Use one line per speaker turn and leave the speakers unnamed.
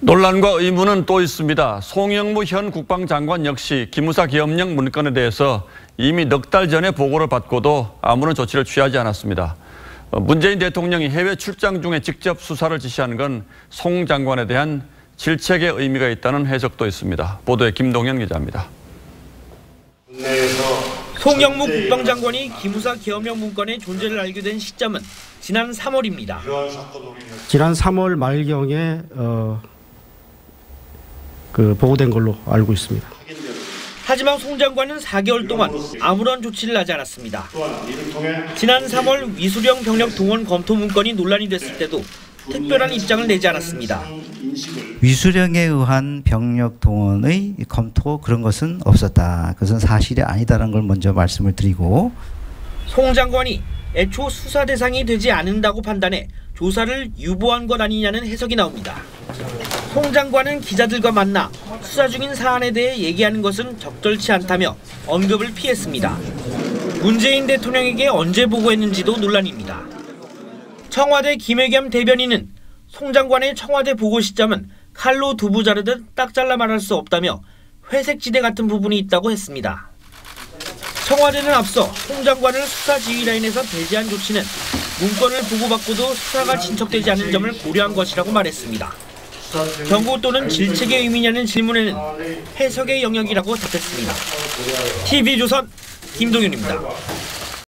논란과 의문은 또 있습니다. 송영무 현 국방장관 역시 기무사 계엄령 문건에 대해서 이미 넉 달 전에 보고를 받고도 아무런 조치를 취하지 않았습니다. 어, 문재인 대통령이 해외 출장 중에 직접 수사를 지시한 건송 장관에 대한 질책의 의미가 있다는 해석도 있습니다. 보도에 김동현 기자입니다.
송영무 국방장관이 기무사 계엄령 문건의 존재를 알게 된 시점은 지난 3월입니다.
지난 3월 말경에 어, 그 보고된 걸로 알고 있습니다.
하지만 송 장관은 4개월 동안 아무런 조치를 하지 않았습니다. 지난 3월 위수령 병력 동원 검토 문건이 논란이 됐을 때도 특별한 입장을 내지 않았습니다.
위수령에 의한 병력 동원의 검토 그런 것은 없었다. 그것은 사실이 아니다라는 걸 먼저 말씀을 드리고
송 장관이 애초 수사 대상이 되지 않는다고 판단해 조사를 유보한 것 아니냐는 해석이 나옵니다. 송 장관은 기자들과 만나 수사 중인 사안에 대해 얘기하는 것은 적절치 않다며 언급을 피했습니다. 문재인 대통령에게 언제 보고했는지도 논란입니다. 청와대 김혜겸 대변인은 송 장관의 청와대 보고 시점은 칼로 두부 자르듯 딱 잘라 말할 수 없다며 회색지대 같은 부분이 있다고 했습니다. 청와대는 앞서 송 장관을 수사 지휘 라인에서 배제한 조치는 문건을 보고받고도 수사가 진척되지 않은 점을 고려한 것이라고 말했습니다. 경고 또는 질책의 의미냐는 질문에는 해석의 영역이라고 답했습니다. TV조선 김동윤입니다.